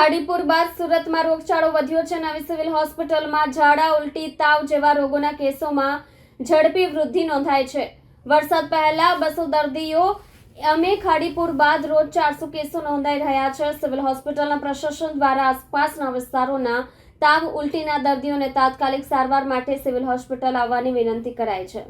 ખાડીપુર બાદ સુરતમાં રોગચાળો વધ્યો છે નવી સિવિલ હોસ્પિટલમાં ઝાડા, ઉલટી, તાવ જેવા રોગોના કેસોમાં ઝડપી વૃદ્ધિ નોંધાય છે. વરસાદ પહેલા બસો દર્દીઓ અમે ખાડીપુર બાદ રોજ ચારસો કેસો નોંધાઈ રહ્યા છે. સિવિલ હોસ્પિટલના પ્રશાસન દ્વારા આસપાસના વિસ્તારોના તાવ, ઉલટીના દર્દીઓને તાત્કાલિક સારવાર માટે સિવિલ હોસ્પિટલ આવવાની વિનંતી કરાઈ છે.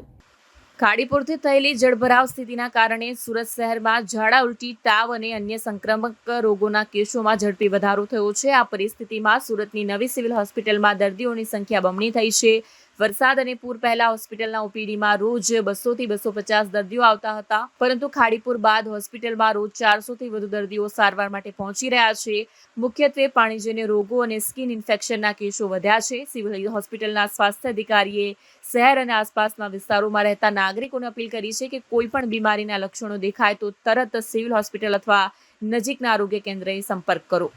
ખાડીપુરથી થયેલી જળભરાવ સ્થિતિના કારણે સુરત શહેરમાં ઝાડા ઉલટી, તાવ અને અન્ય સંક્રમક રોગોના કેસોમાં ઝડપી વધારો થયો છે. આ પરિસ્થિતિમાં સુરતની નવી સિવિલ હોસ્પિટલમાં દર્દીઓની સંખ્યા બમણી થઈ છે. વરસાદ અને પૂર પહેલા હોસ્પિટલના ઓપીડીમાં રોજ બસોથી બસો પચાસ દર્દીઓ આવતા હતા. પરંતુ ખાડીપુર બાદ હોસ્પિટલમાં રોજ ચારસોથી વધુ દર્દીઓ સારવાર માટે પહોંચી રહ્યા છે. મુખ્યત્વે પાણીજન્ય રોગો અને સ્કિન ઇન્ફેક્શનના કેસો વધ્યા છે. સિવિલ હોસ્પિટલના સ્વાસ્થ્ય અધિકારીએ શહેર અને આસપાસના વિસ્તારોમાં રહેતા નાગરિકોને અપીલ કરી છે કે કોઈ પણ બીમારીના લક્ષણો દેખાય તો તરત સિવિલ હોસ્પિટલ અથવા નજીકના આરોગ્ય કેન્દ્રએ સંપર્ક કરો.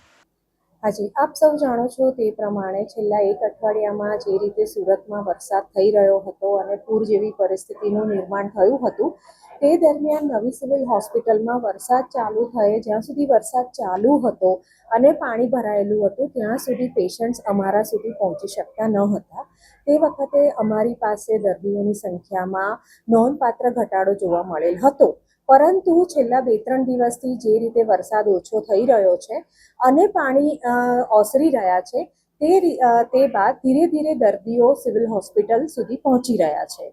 હાજી આપ સૌ જાણો છો તે પ્રમાણે છેલ્લા એક અઠવાડિયામાં જે રીતે સુરતમાં વરસાદ થઈ રહ્યો હતો અને પૂર જેવી પરિસ્થિતિનું નિર્માણ થયું હતું, તે દરમિયાન નવી સિવિલ હોસ્પિટલમાં વરસાદ ચાલુ થયે, જ્યાં સુધી વરસાદ ચાલુ હતો અને પાણી ભરાયેલું હતું, ત્યાં સુધી પેશન્ટ્સ અમારા સુધી પહોંચી શકતા ન હતા. તે વખતે અમારી પાસે દર્દીઓની સંખ્યામાં નોંધપાત્ર ઘટાડો જોવા મળેલ હતો. પરંતુ છેલ્લા બે ત્રણ દિવસથી જે રીતે વરસાદ ઓછો થઈ રહ્યો છે અને પાણી ઓસરી રહ્યા છે, તે તે બાદ ધીરે ધીરે દર્દીઓ સિવિલ હોસ્પિટલ સુધી પહોંચી રહ્યા છે.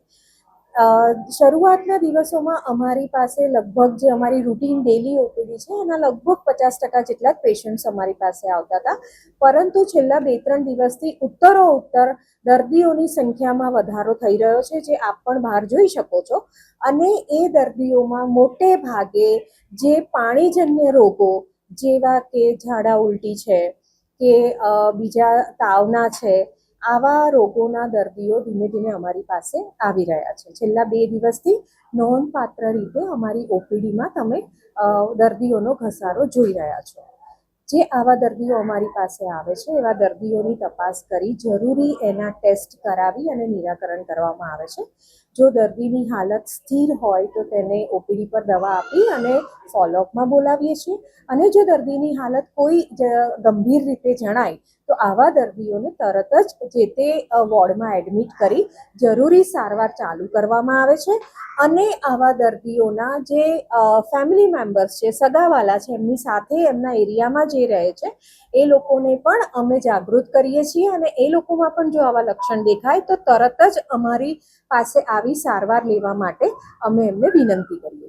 શરૂઆતના દિવસોમાં અમારી પાસે લગભગ જે અમારી રૂટીન ડેલી ઓપીડી છે, એના લગભગ પચાસ ટકા જેટલા જ પેશન્ટ્સ અમારી પાસે આવતા હતા. પરંતુ છેલ્લા બે ત્રણ દિવસથી ઉત્તરો ઉત્તર દર્દીઓની સંખ્યામાં વધારો થઈ રહ્યો છે, જે આપ પણ બહાર જોઈ શકો છો. અને એ દર્દીઓમાં મોટે ભાગે જે પાણીજન્ય રોગો જેવા કે ઝાડા ઉલટી છે, કે બીજા તાવના છે આવા રોગોના દર્દીઓ ધીમે ધીમે અમારી પાસે આવી રહ્યા છે. છેલ્લા બે દિવસથી નોંધપાત્ર રીતે અમારી ઓપીડીમાં તમે દર્દીઓનો ઘસારો જોઈ રહ્યા છો. જે આવા દર્દીઓ અમારી પાસે આવે છે, એવા દર્દીઓની તપાસ કરી જરૂરી એના ટેસ્ટ કરાવી અને નિરાકરણ કરવામાં આવે છે. જો દર્દીની હાલત સ્થિર હોય તો તેને ઓપીડી પર દવા આપી અને ફોલોઅપમાં બોલાવીએ છીએ. અને જો દર્દીની હાલત કોઈ ગંભીર રીતે જણાય, તો આવા દર્દીઓને તરત જ જે તે વોર્ડમાં એડમિટ કરી જરૂરી સારવાર ચાલુ કરવામાં આવે છે. અને આવા દર્દીઓના જે ફેમિલી મેમ્બર્સ છે, સગાવાલા છે, એમની સાથે એમના એરિયામાં જે રહે છે, એ લોકોને પણ અમે જાગૃત કરીએ છીએ. અને એ લોકોમાં પણ જો આવા લક્ષણ દેખાય, તો તરત જ અમારી પાસે આવી સારવાર લેવા માટે અમે એમને વિનંતી કરીએ